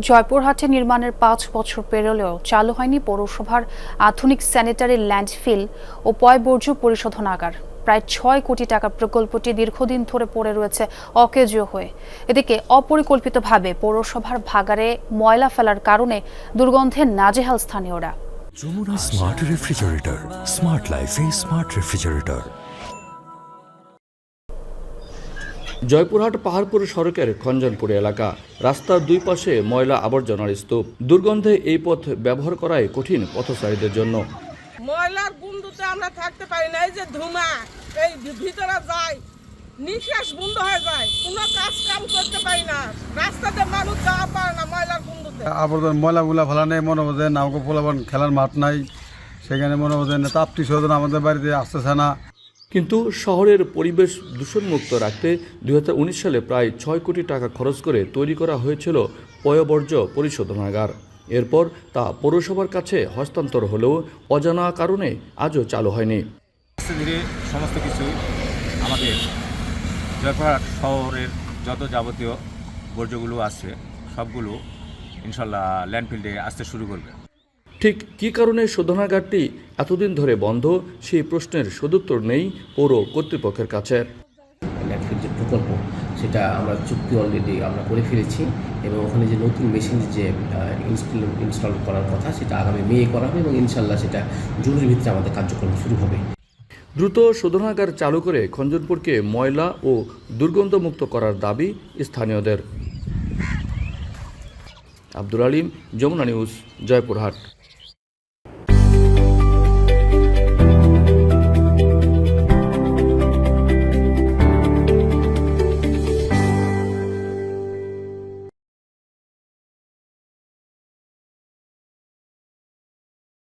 জয়পুরহাটে নির্মাণের পাঁচ বছর পেরোলেও চালু হয়নি পৌরসভার আধুনিক স্যানিটারি ল্যান্ডফিল ও পয়বর্জ্য পরিশোধনাগার প্রায় ছয় কোটি টাকার প্রকল্পটি দীর্ঘদিন ধরে পড়ে রয়েছে অকেজীয় হয়ে। এদিকে অপরিকল্পিতভাবে পৌরসভার ভাগারে ময়লা ফেলার কারণে দুর্গন্ধে নাজেহাল স্থানীয়রা। Smart refrigerator smart smart refrigerator Joypurhat Paharpur সড়কের খঞ্জনপুর এলাকা। রাস্তার দুই পাশে ময়লা আবর্জনার স্তূপ। দুর্গন্ধে এই পথ ব্যবহার করাই কঠিন পথচারীদের জন্য। ময়লার গুন্ডুতে আমরা থাকতে পারি না এই যে ধুমা এই ভিতরে যায় নিঃশ্বাস বন্ধ হয়ে যায় কোনো কাজ কাম করতে পারি না। রাস্তাতে মানুষ যাওয়া পারে না ময়লার গুন্ডুতে আবর্জন ময়লাগুলা ফেলা নেই মনে বোঝেন আমাকে পোলাবান খেলার মাঠ নাই। সেখানে মনে বোঝেন তাপ্তি শোধন আমাদের বাড়িতে আসতেছে না। কিন্তু শহরের পরিবেশ দূষণমুক্ত রাখতে দু হাজার উনিশ সালে প্রায় ছয় কোটি টাকা খরচ করে তৈরি করা হয়েছিল পয়বর্জ্য পরিশোধনাগার। এরপর তা পৌরসভার কাছে হস্তান্তর হলেও অজানা কারণে আজও চালু হয়নি। ধীরে সমস্ত কিছু আমাদের জয়পুরহাট শহরের যত যাবতীয় বর্জ্যগুলো আছে, সবগুলো ইনশাল্লাহ ল্যান্ডফিল্ডে আসতে শুরু করবে। ঠিক কী কারণে শোধনাগারটি এতদিন ধরে বন্ধ সেই প্রশ্নের সদুত্তর নেই পৌর কর্তৃপক্ষের কাছে। যে প্রকল্প সেটা আমরা চুক্তি অলরেডি আমরা করে ফেলেছি এবং ওখানে যে নতুন মেশিন যে ইনস্টল ইনস্টল করার কথা সেটা আগামী মে করা হবে এবং ইনশাল্লাহ সেটা জরুরি ভিত্তিতে আমাদের কার্যক্রম শুরু হবে। দ্রুত শোধনাগার চালু করে খঞ্জনপুরকে ময়লা ও দুর্গন্ধমুক্ত করার দাবি স্থানীয়দের। আব্দুল আলিম যমুনা নিউজ জয়পুরহাট।